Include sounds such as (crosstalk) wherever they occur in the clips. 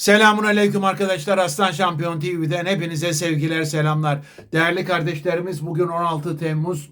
Selamun aleyküm arkadaşlar. Aslan Şampiyon TV'den hepinize sevgiler, selamlar. Değerli kardeşlerimiz bugün 16 Temmuz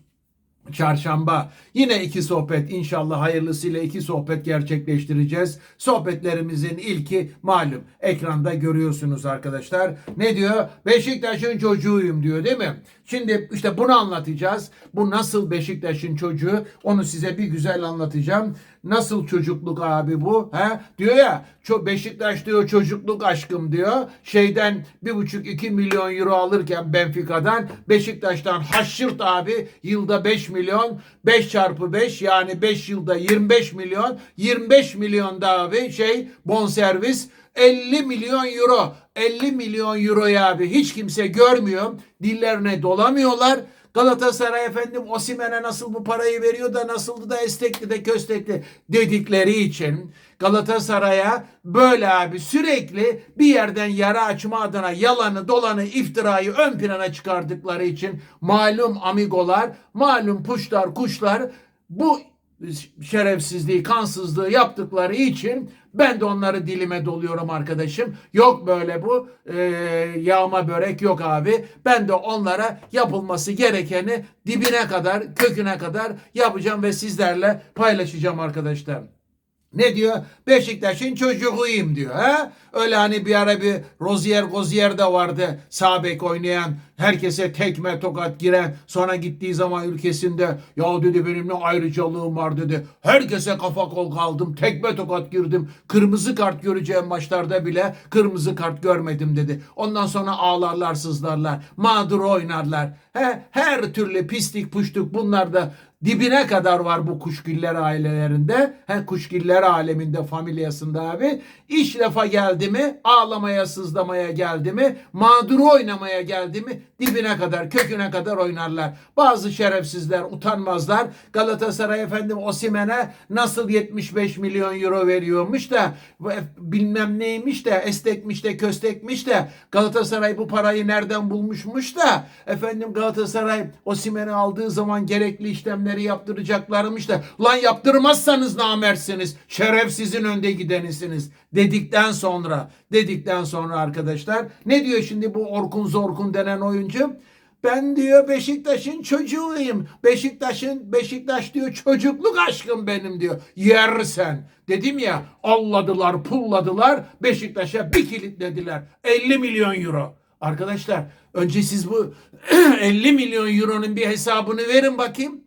Çarşamba. Yine iki sohbet inşallah hayırlısıyla iki sohbet gerçekleştireceğiz. Sohbetlerimizin ilki malum ekranda görüyorsunuz arkadaşlar. Ne diyor? Beşiktaş'ın çocuğuyum diyor değil mi? Şimdi işte bunu anlatacağız. Bu nasıl Beşiktaş'ın çocuğu? Onu size bir güzel anlatacağım. Nasıl çocukluk abi bu? He? Diyor ya Beşiktaş diyor çocukluk aşkım diyor. Şeyden bir buçuk iki milyon euro alırken Benfica'dan Beşiktaş'tan haşırt abi yılda 5 milyon 5 çarpı 5 yani 5 yılda 25 milyon 25 milyon da abi şey bonservis 50 milyon euro 50 milyon euroyu abi hiç kimse görmüyor dillerine dolamıyorlar Galatasaray efendim Osimen'e nasıl bu parayı veriyor da nasıldı da estekli de köstekli dedikleri için Galatasaray'a böyle abi sürekli bir yerden yara açma adına yalanı dolanı iftirayı ön plana çıkardıkları için malum amigolar malum puşlar kuşlar bu şerefsizliği, kansızlığı yaptıkları için ben de onları dilime doluyorum arkadaşım. Yok böyle bu e, yağma börek yok abi. Ben de onlara yapılması gerekeni dibine kadar, köküne kadar yapacağım ve sizlerle paylaşacağım arkadaşlar. Ne diyor? Beşiktaş'ın çocuğuyum diyor. Ha? Öyle hani bir ara bir Rozier Gozier de vardı. Sağ bek oynayan, herkese tekme tokat giren. Sonra gittiği zaman ülkesinde ya dedi benim ne ayrıcalığım var dedi. Herkese kafa kol kaldım. Tekme tokat girdim. Kırmızı kart göreceğim maçlarda bile kırmızı kart görmedim dedi. Ondan sonra ağlarlar sızlarlar. Mağdur oynarlar. He, her türlü pislik puştuk bunlar da dibine kadar var bu kuşgiller ailelerinde. He, kuşgiller aleminde familyasında abi. İş lafa geldi mi ağlamaya sızlamaya geldi mi mağduru oynamaya geldi mi dibine kadar köküne kadar oynarlar. Bazı şerefsizler utanmazlar. Galatasaray efendim Osimen'e nasıl 75 milyon euro veriyormuş da bilmem neymiş de estekmiş de köstekmiş de Galatasaray bu parayı nereden bulmuşmuş da efendim Galatasaray Osimen'i aldığı zaman gerekli işlemleri yaptıracaklarmış da lan yaptırmazsanız namersiniz şerefsizin önde gidenisiniz dedikten sonra dedikten sonra arkadaşlar ne diyor şimdi bu Orkun Zorkun denen oyuncu? Ben diyor Beşiktaş'ın çocuğuyum. Beşiktaş'ın Beşiktaş diyor çocukluk aşkım benim diyor. Yersen. Dedim ya alladılar pulladılar Beşiktaş'a bir kilitlediler. 50 milyon euro. Arkadaşlar önce siz bu (clears throat) 50 milyon euronun bir hesabını verin bakayım.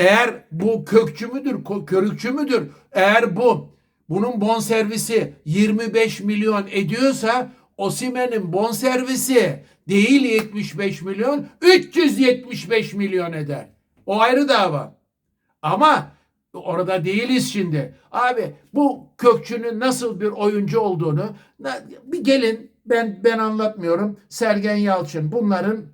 Eğer bu kökçü müdür, körükçü müdür? Eğer bu bunun bonservisi 25 milyon ediyorsa Osimen'in bonservisi değil 75 milyon 375 milyon eder. O ayrı dava. Ama orada değiliz şimdi. Abi bu Kökçü'nün nasıl bir oyuncu olduğunu bir gelin ben ben anlatmıyorum. Sergen Yalçın bunların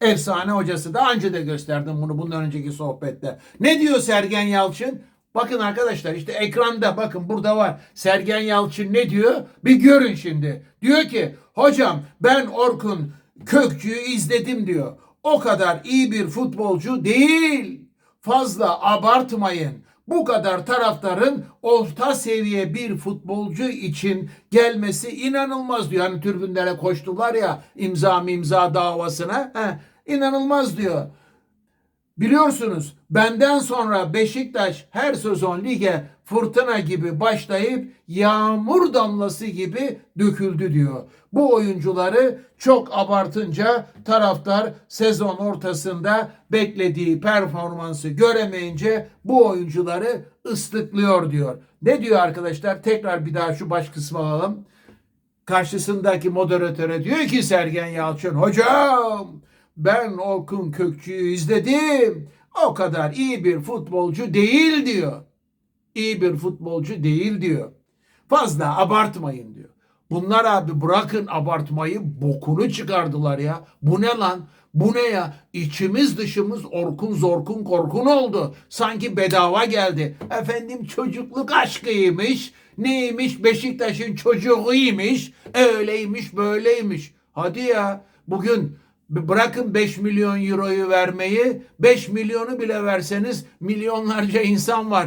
efsane hocası. Daha önce de gösterdim bunu bundan önceki sohbette. Ne diyor Sergen Yalçın? Bakın arkadaşlar işte ekranda bakın burada var. Sergen Yalçın ne diyor? Bir görün şimdi. Diyor ki hocam ben Orkun Kökçü'yü izledim diyor. O kadar iyi bir futbolcu değil. Fazla abartmayın. Bu kadar taraftarın orta seviye bir futbolcu için gelmesi inanılmaz diyor. Hani türbünlere koştular ya imza imza davasına. He, inanılmaz diyor. Biliyorsunuz benden sonra Beşiktaş her sezon lige fırtına gibi başlayıp yağmur damlası gibi döküldü diyor. Bu oyuncuları çok abartınca taraftar sezon ortasında beklediği performansı göremeyince bu oyuncuları ıslıklıyor diyor. Ne diyor arkadaşlar? Tekrar bir daha şu baş kısmı alalım. Karşısındaki moderatöre diyor ki Sergen Yalçın hocam ben Orkun Kökçü'yü izledim. O kadar iyi bir futbolcu değil diyor. İyi bir futbolcu değil diyor. Fazla abartmayın diyor. Bunlar abi bırakın abartmayı bokunu çıkardılar ya. Bu ne lan? Bu ne ya? İçimiz dışımız orkun zorkun korkun oldu. Sanki bedava geldi. Efendim çocukluk aşkıymış. Neymiş? Beşiktaş'ın çocuğuymuş. Öyleymiş böyleymiş. Hadi ya. Bugün Bırakın 5 milyon euroyu vermeyi 5 milyonu bile verseniz milyonlarca insan var.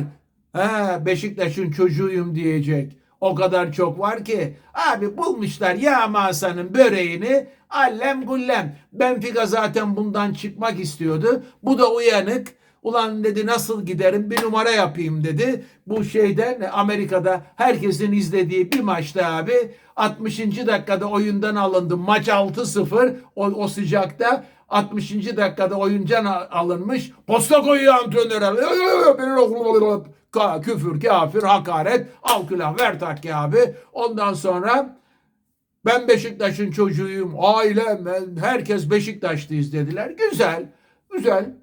He, Beşiktaş'ın çocuğuyum diyecek. O kadar çok var ki. Abi bulmuşlar ya masanın böreğini allem gullem. Benfica zaten bundan çıkmak istiyordu. Bu da uyanık. Ulan dedi nasıl giderim bir numara yapayım dedi. Bu şeyden Amerika'da herkesin izlediği bir maçta abi 60. dakikada oyundan alındı. Maç 6-0 o, o sıcakta 60. dakikada oyuncan alınmış. Posta koyuyor antrenöre. Ka- Küfür, kafir, hakaret. Al külah ver takki abi. Ondan sonra ben Beşiktaş'ın çocuğuyum. Ailem, ben, herkes Beşiktaşlıyız dediler. Güzel, güzel.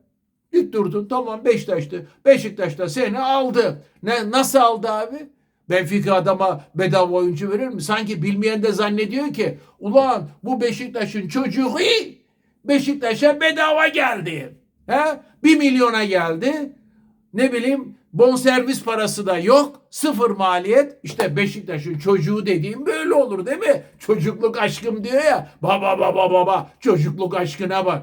Git durdun. Tamam Beşiktaş'tı. Beşiktaş da seni aldı. Ne nasıl aldı abi? Benfica adama bedava oyuncu verir mi? Sanki bilmeyen de zannediyor ki ulan bu Beşiktaş'ın çocuğu Beşiktaş'a bedava geldi. He? Bir milyona geldi. Ne bileyim bonservis parası da yok. Sıfır maliyet. İşte Beşiktaş'ın çocuğu dediğim böyle olur değil mi? Çocukluk aşkım diyor ya. Baba baba baba çocukluk aşkına bak.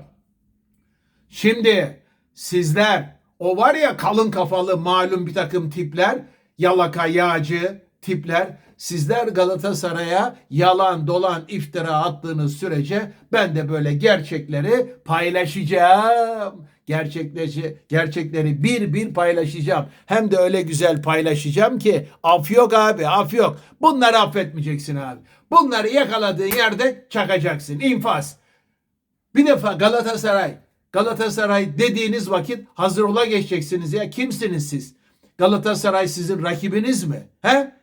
Şimdi sizler o var ya kalın kafalı malum bir takım tipler yalaka yağcı tipler sizler Galatasaray'a yalan dolan iftira attığınız sürece ben de böyle gerçekleri paylaşacağım. Gerçekleri, gerçekleri bir bir paylaşacağım. Hem de öyle güzel paylaşacağım ki af yok abi af yok. Bunları affetmeyeceksin abi. Bunları yakaladığın yerde çakacaksın. İnfaz. Bir defa Galatasaray, Galatasaray dediğiniz vakit hazır ola geçeceksiniz ya. Kimsiniz siz? Galatasaray sizin rakibiniz mi? He?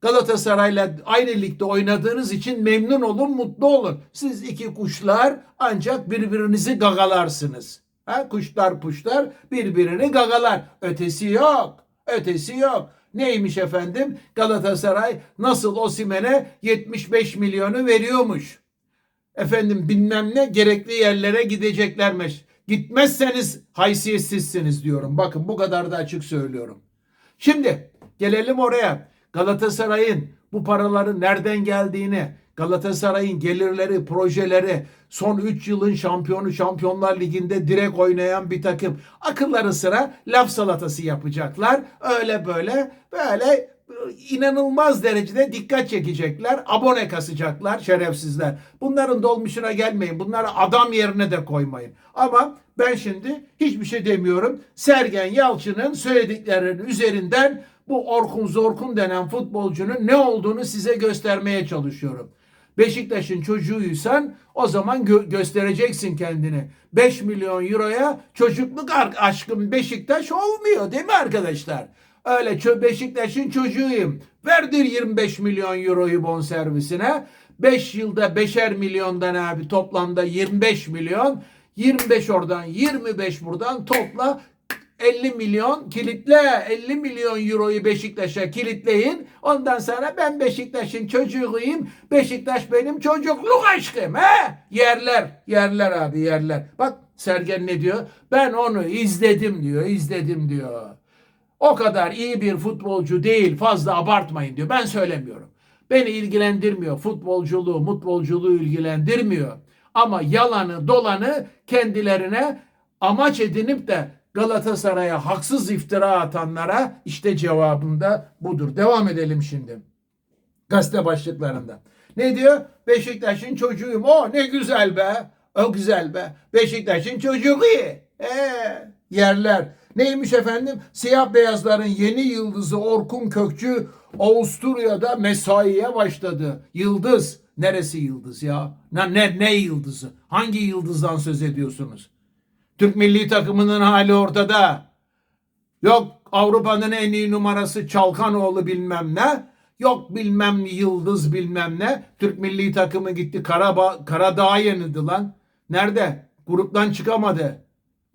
Galatasaray'la aynı ligde oynadığınız için memnun olun, mutlu olun. Siz iki kuşlar ancak birbirinizi gagalarsınız. Ha? Kuşlar puşlar birbirini gagalar. Ötesi yok. Ötesi yok. Neymiş efendim? Galatasaray nasıl Osimen'e 75 milyonu veriyormuş efendim bilmem ne gerekli yerlere gideceklermiş. Gitmezseniz haysiyetsizsiniz diyorum. Bakın bu kadar da açık söylüyorum. Şimdi gelelim oraya. Galatasaray'ın bu paraların nereden geldiğini, Galatasaray'ın gelirleri, projeleri, son 3 yılın şampiyonu Şampiyonlar Ligi'nde direkt oynayan bir takım. Akılları sıra laf salatası yapacaklar. Öyle böyle böyle inanılmaz derecede dikkat çekecekler. Abone kasacaklar şerefsizler. Bunların dolmuşuna gelmeyin. Bunları adam yerine de koymayın. Ama ben şimdi hiçbir şey demiyorum. Sergen Yalçın'ın söylediklerinin üzerinden bu Orkun Zorkun denen futbolcunun ne olduğunu size göstermeye çalışıyorum. Beşiktaş'ın çocuğuysan o zaman gö- göstereceksin kendini. 5 milyon euroya çocukluk aşkım Beşiktaş olmuyor değil mi arkadaşlar? Öyle Beşiktaş'ın çocuğuyum. Verdir 25 milyon euroyu bonservisine. 5 yılda 5'er milyondan abi toplamda 25 milyon. 25 oradan 25 buradan topla 50 milyon kilitle 50 milyon euroyu Beşiktaş'a kilitleyin. Ondan sonra ben Beşiktaş'ın çocuğuyum. Beşiktaş benim çocukluk aşkım. He? Yerler. Yerler abi yerler. Bak Sergen ne diyor? Ben onu izledim diyor. izledim diyor. O kadar iyi bir futbolcu değil. Fazla abartmayın diyor. Ben söylemiyorum. Beni ilgilendirmiyor. Futbolculuğu, mutbolculuğu ilgilendirmiyor. Ama yalanı, dolanı kendilerine amaç edinip de Galatasaray'a haksız iftira atanlara işte cevabında budur. Devam edelim şimdi. Gazete başlıklarında. Ne diyor? Beşiktaş'ın çocuğuyum. O ne güzel be. O güzel be. Beşiktaş'ın çocuğu. Ee, yerler. Neymiş efendim? Siyah beyazların yeni yıldızı Orkun Kökçü Avusturya'da mesaiye başladı. Yıldız. Neresi yıldız ya? Ne, ne, ne yıldızı? Hangi yıldızdan söz ediyorsunuz? Türk milli takımının hali ortada. Yok Avrupa'nın en iyi numarası Çalkanoğlu bilmem ne. Yok bilmem yıldız bilmem ne. Türk milli takımı gitti Karaba Karadağ'a yenildi lan. Nerede? Gruptan çıkamadı.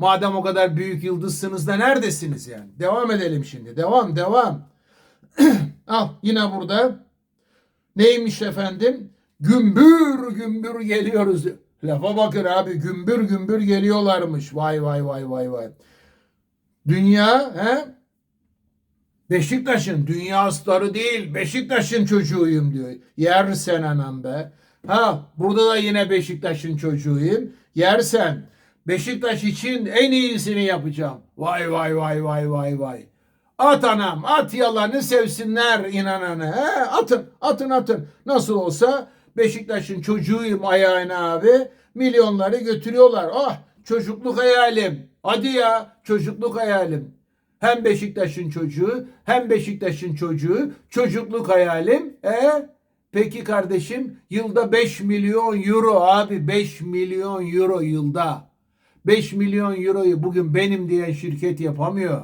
Madem o kadar büyük yıldızsınız da neredesiniz yani? Devam edelim şimdi. Devam devam. (clears throat) Al yine burada. Neymiş efendim? Gümbür gümbür geliyoruz. Lafa bakın abi gümbür gümbür geliyorlarmış. Vay vay vay vay vay. Dünya he? Beşiktaş'ın dünya starı değil Beşiktaş'ın çocuğuyum diyor. Yersen anam be. Ha burada da yine Beşiktaş'ın çocuğuyum. Yersen. Beşiktaş için en iyisini yapacağım. Vay vay vay vay vay vay. At anam at yalanı sevsinler inananı. He, atın atın atın. Nasıl olsa Beşiktaş'ın çocuğuyum ayağına abi. Milyonları götürüyorlar. Ah çocukluk hayalim. Hadi ya çocukluk hayalim. Hem Beşiktaş'ın çocuğu hem Beşiktaş'ın çocuğu çocukluk hayalim. E peki kardeşim yılda 5 milyon euro abi 5 milyon euro yılda. 5 milyon euroyu bugün benim diyen şirket yapamıyor.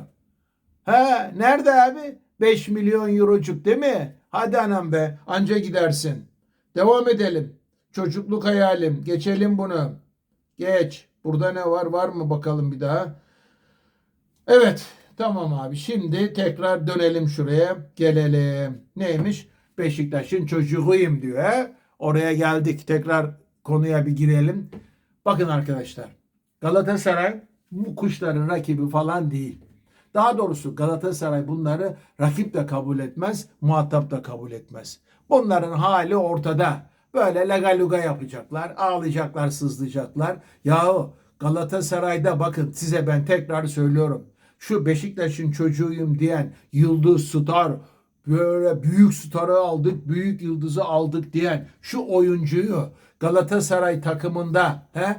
He nerede abi? 5 milyon eurocuk değil mi? Hadi anam be anca gidersin. Devam edelim. Çocukluk hayalim. Geçelim bunu. Geç. Burada ne var? Var mı bakalım bir daha. Evet. Tamam abi. Şimdi tekrar dönelim şuraya. Gelelim. Neymiş? Beşiktaş'ın çocuğuyum diyor. He? Oraya geldik. Tekrar konuya bir girelim. Bakın arkadaşlar. Galatasaray bu kuşların rakibi falan değil. Daha doğrusu Galatasaray bunları rakip de kabul etmez, muhatap da kabul etmez. Bunların hali ortada. Böyle legaluga yapacaklar, ağlayacaklar, sızlayacaklar. Yahu Galatasaray'da bakın size ben tekrar söylüyorum. Şu Beşiktaş'ın çocuğuyum diyen Yıldız Star, böyle büyük starı aldık, büyük yıldızı aldık diyen şu oyuncuyu Galatasaray takımında he,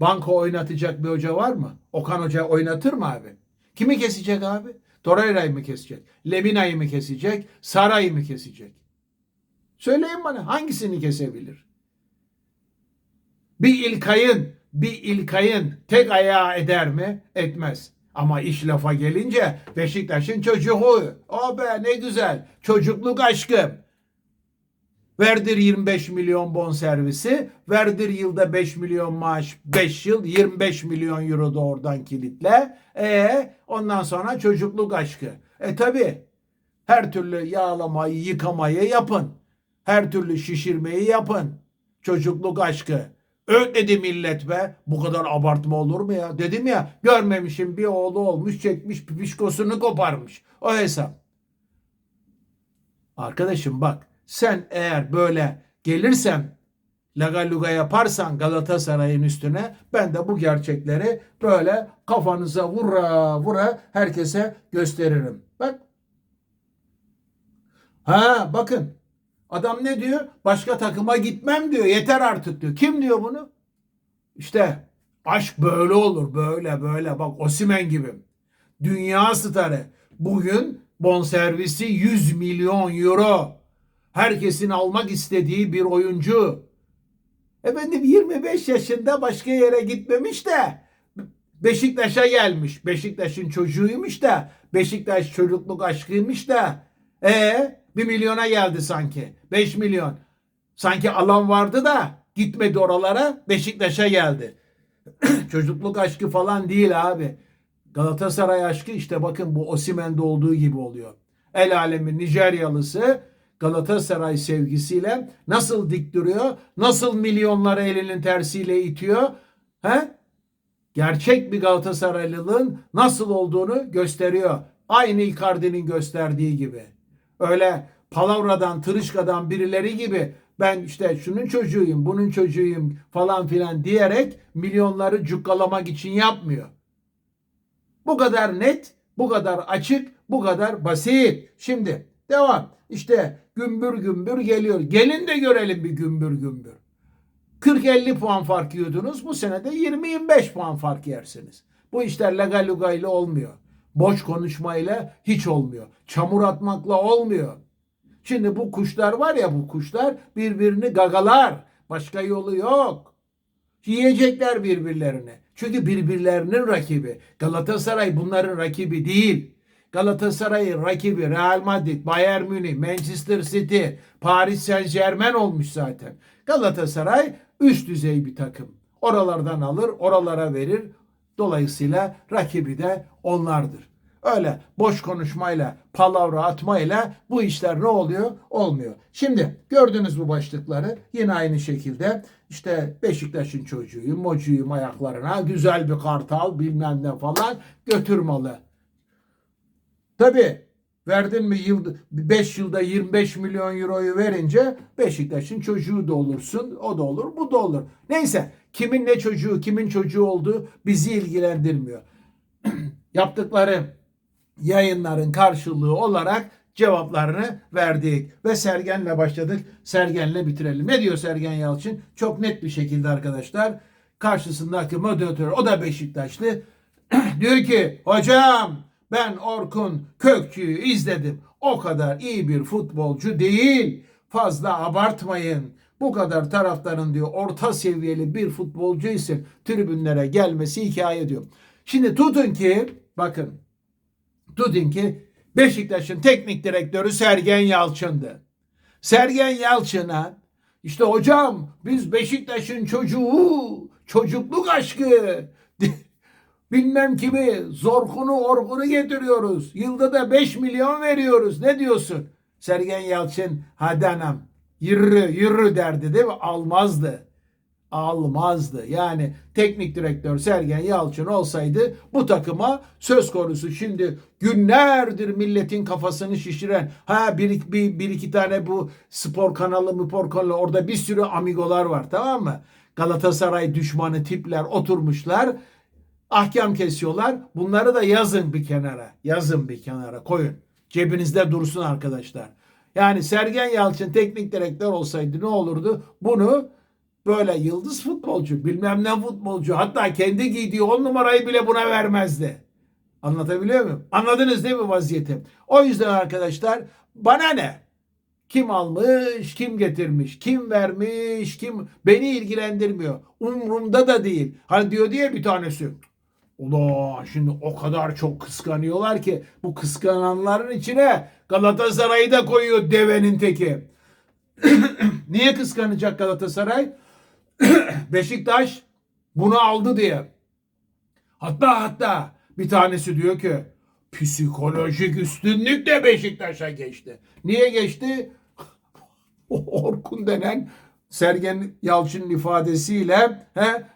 banko oynatacak bir hoca var mı? Okan Hoca oynatır mı abi? Kimi kesecek abi? Torreira'yı mı kesecek? Lemina'yı mı kesecek? Saray'ı mı kesecek? Söyleyin bana hangisini kesebilir? Bir İlkay'ın, bir İlkay'ın tek ayağı eder mi? Etmez. Ama iş lafa gelince Beşiktaş'ın çocuğu. O be ne güzel. Çocukluk aşkım. Verdir 25 milyon bon servisi. Verdir yılda 5 milyon maaş. 5 yıl 25 milyon euro da oradan kilitle. E ondan sonra çocukluk aşkı. E tabi her türlü yağlamayı, yıkamayı yapın. Her türlü şişirmeyi yapın. Çocukluk aşkı. Ötledi millet be. Bu kadar abartma olur mu ya? Dedim ya görmemişim bir oğlu olmuş çekmiş pipişkosunu koparmış. O hesap. Arkadaşım bak sen eğer böyle gelirsen lagaluga yaparsan Galatasaray'ın üstüne ben de bu gerçekleri böyle kafanıza vura vura herkese gösteririm. Bak. Ha bakın adam ne diyor? Başka takıma gitmem diyor. Yeter artık diyor. Kim diyor bunu? İşte aşk böyle olur. Böyle böyle. Bak Osimen gibi. Dünya starı. Bugün bonservisi 100 milyon euro. Herkesin almak istediği bir oyuncu. Efendim 25 yaşında başka yere gitmemiş de Beşiktaş'a gelmiş. Beşiktaş'ın çocuğuymuş da Beşiktaş çocukluk aşkıymış da e bir milyona geldi sanki. 5 milyon. Sanki alan vardı da gitmedi oralara Beşiktaş'a geldi. (clears throat) çocukluk aşkı falan değil abi. Galatasaray aşkı işte bakın bu Osimen'de olduğu gibi oluyor. El alemin Nijeryalısı Galatasaray sevgisiyle nasıl dik duruyor? Nasıl milyonları elinin tersiyle itiyor? He? Gerçek bir Galatasaraylılığın nasıl olduğunu gösteriyor. Aynı Icardi'nin gösterdiği gibi. Öyle palavradan, tırışkadan birileri gibi ben işte şunun çocuğuyum, bunun çocuğuyum falan filan diyerek milyonları cukkalamak için yapmıyor. Bu kadar net, bu kadar açık, bu kadar basit. Şimdi devam. İşte gümbür gümbür geliyor. Gelin de görelim bir gümbür gümbür. 40-50 puan fark yiyordunuz. Bu sene de 20-25 puan fark yersiniz. Bu işler legal luga ile olmuyor. Boş konuşmayla hiç olmuyor. Çamur atmakla olmuyor. Şimdi bu kuşlar var ya bu kuşlar birbirini gagalar. Başka yolu yok. Yiyecekler birbirlerini. Çünkü birbirlerinin rakibi. Galatasaray bunların rakibi değil. Galatasaray'ın rakibi Real Madrid, Bayern Münih, Manchester City, Paris Saint Germain olmuş zaten. Galatasaray üst düzey bir takım. Oralardan alır, oralara verir. Dolayısıyla rakibi de onlardır. Öyle boş konuşmayla, palavra atmayla bu işler ne oluyor? Olmuyor. Şimdi gördünüz bu başlıkları. Yine aynı şekilde işte Beşiktaş'ın çocuğuyum, mocuyum ayaklarına güzel bir kartal bilmem ne falan götürmalı. Tabi verdin mi yıl 5 yılda 25 milyon euroyu verince Beşiktaş'ın çocuğu da olursun. O da olur, bu da olur. Neyse kimin ne çocuğu, kimin çocuğu olduğu bizi ilgilendirmiyor. (clears throat) Yaptıkları yayınların karşılığı olarak cevaplarını verdik. Ve Sergen'le başladık. Sergen'le bitirelim. Ne diyor Sergen Yalçın? Çok net bir şekilde arkadaşlar. Karşısındaki moderatör o da Beşiktaşlı. (clears throat) diyor ki hocam ben Orkun Kökçü'yü izledim. O kadar iyi bir futbolcu değil. Fazla abartmayın. Bu kadar taraftarın diyor orta seviyeli bir futbolcu ise tribünlere gelmesi hikaye diyor. Şimdi tutun ki bakın tutun ki Beşiktaş'ın teknik direktörü Sergen Yalçın'dı. Sergen Yalçın'a işte hocam biz Beşiktaş'ın çocuğu, çocukluk aşkı, bilmem kimi zorkunu orkunu getiriyoruz. Yılda da 5 milyon veriyoruz. Ne diyorsun? Sergen Yalçın hadi anam yürü yürü derdi değil mi? Almazdı. Almazdı. Yani teknik direktör Sergen Yalçın olsaydı bu takıma söz konusu şimdi günlerdir milletin kafasını şişiren ha bir, bir, bir iki tane bu spor kanalı spor kanalı orada bir sürü amigolar var tamam mı? Galatasaray düşmanı tipler oturmuşlar ahkam kesiyorlar. Bunları da yazın bir kenara. Yazın bir kenara koyun. Cebinizde dursun arkadaşlar. Yani Sergen Yalçın teknik direktör olsaydı ne olurdu? Bunu böyle yıldız futbolcu, bilmem ne futbolcu hatta kendi giydiği on numarayı bile buna vermezdi. Anlatabiliyor muyum? Anladınız değil mi vaziyeti? O yüzden arkadaşlar bana ne? Kim almış, kim getirmiş, kim vermiş, kim beni ilgilendirmiyor. Umrumda da değil. Hani diyor diye bir tanesi. Ula şimdi o kadar çok kıskanıyorlar ki bu kıskananların içine Galatasaray'ı da koyuyor devenin teki. (clears throat) Niye kıskanacak Galatasaray? (clears throat) Beşiktaş bunu aldı diye. Hatta hatta bir tanesi diyor ki psikolojik üstünlük de Beşiktaş'a geçti. Niye geçti? (laughs) Orkun denen Sergen Yalçın'ın ifadesiyle he,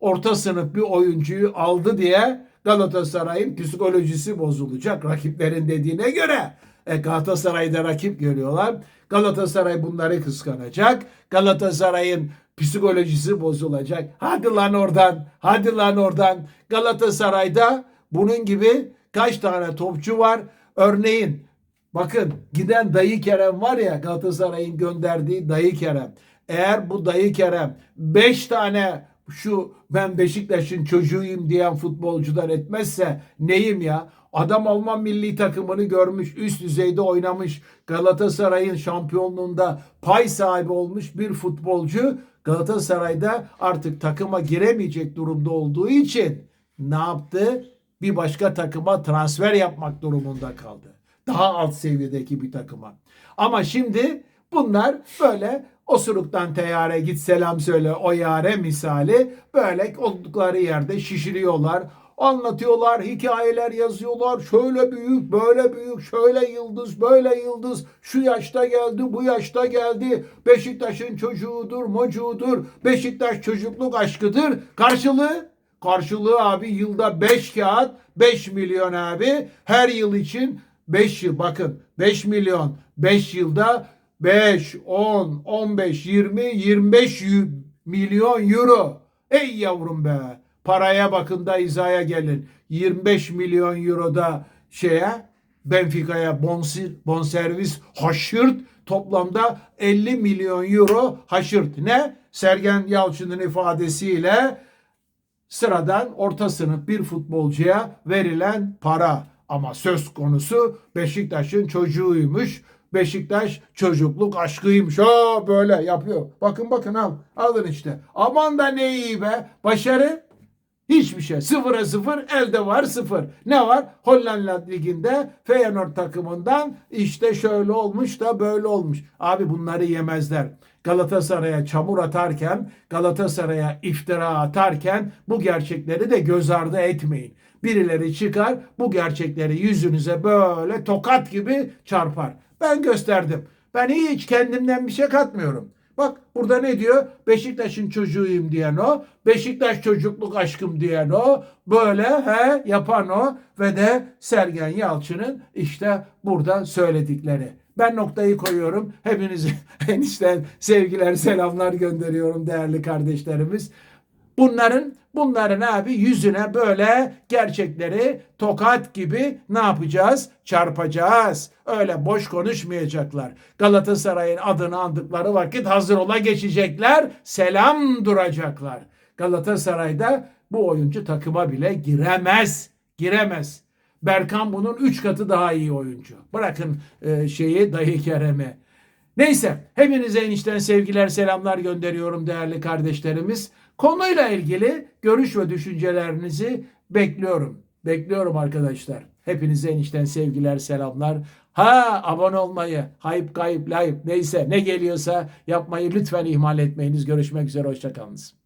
orta sınıf bir oyuncuyu aldı diye Galatasaray'ın psikolojisi bozulacak rakiplerin dediğine göre. E, Galatasaray'da rakip görüyorlar. Galatasaray bunları kıskanacak. Galatasaray'ın psikolojisi bozulacak. Hadi lan oradan, hadi lan oradan. Galatasaray'da bunun gibi kaç tane topçu var? Örneğin bakın giden Dayı Kerem var ya Galatasaray'ın gönderdiği Dayı Kerem. Eğer bu Dayı Kerem 5 tane şu ben Beşiktaş'ın çocuğuyum diyen futbolcular etmezse neyim ya? Adam Alman milli takımını görmüş, üst düzeyde oynamış, Galatasaray'ın şampiyonluğunda pay sahibi olmuş bir futbolcu Galatasaray'da artık takıma giremeyecek durumda olduğu için ne yaptı? Bir başka takıma transfer yapmak durumunda kaldı. Daha alt seviyedeki bir takıma. Ama şimdi bunlar böyle osuruktan teyare git selam söyle o yare misali böyle oldukları yerde şişiriyorlar anlatıyorlar, hikayeler yazıyorlar. Şöyle büyük, böyle büyük, şöyle yıldız, böyle yıldız. Şu yaşta geldi, bu yaşta geldi. Beşiktaş'ın çocuğudur, mocuğudur. Beşiktaş çocukluk aşkıdır. Karşılığı? Karşılığı abi yılda 5 kağıt, 5 milyon abi. Her yıl için 5 yıl bakın 5 milyon 5 yılda 5, 10, 15, 20, 25 milyon euro. Ey yavrum be. Paraya bakın da izaya gelin. 25 milyon euroda şeye Benfica'ya bonservis haşırt toplamda 50 milyon euro haşırt. Ne? Sergen Yalçın'ın ifadesiyle sıradan orta sınıf bir futbolcuya verilen para. Ama söz konusu Beşiktaş'ın çocuğuymuş. Beşiktaş çocukluk aşkıymış. Ha böyle yapıyor. Bakın bakın al. Alın işte. Aman da ne iyi be. Başarı Hiçbir şey. Sıfıra sıfır elde var sıfır. Ne var? Hollanda Ligi'nde Feyenoord takımından işte şöyle olmuş da böyle olmuş. Abi bunları yemezler. Galatasaray'a çamur atarken, Galatasaray'a iftira atarken bu gerçekleri de göz ardı etmeyin. Birileri çıkar bu gerçekleri yüzünüze böyle tokat gibi çarpar. Ben gösterdim. Ben hiç kendimden bir şey katmıyorum. Bak burada ne diyor? Beşiktaş'ın çocuğuyum diyen o. Beşiktaş çocukluk aşkım diyen o. Böyle he yapan o. Ve de Sergen Yalçın'ın işte burada söyledikleri. Ben noktayı koyuyorum. Hepinize (laughs) enişten sevgiler selamlar gönderiyorum değerli kardeşlerimiz. Bunların bunların abi yüzüne böyle gerçekleri tokat gibi ne yapacağız? Çarpacağız. Öyle boş konuşmayacaklar. Galatasaray'ın adını andıkları vakit hazır ola geçecekler. Selam duracaklar. Galatasaray'da bu oyuncu takıma bile giremez. Giremez. Berkan bunun 3 katı daha iyi oyuncu. Bırakın e, şeyi dayı Kerem'i. Neyse hepinize enişten sevgiler selamlar gönderiyorum değerli kardeşlerimiz. Konuyla ilgili görüş ve düşüncelerinizi bekliyorum. Bekliyorum arkadaşlar. Hepinize enişten sevgiler selamlar. Ha abone olmayı, hype kayıp layıp neyse ne geliyorsa yapmayı lütfen ihmal etmeyiniz. Görüşmek üzere hoşçakalınız.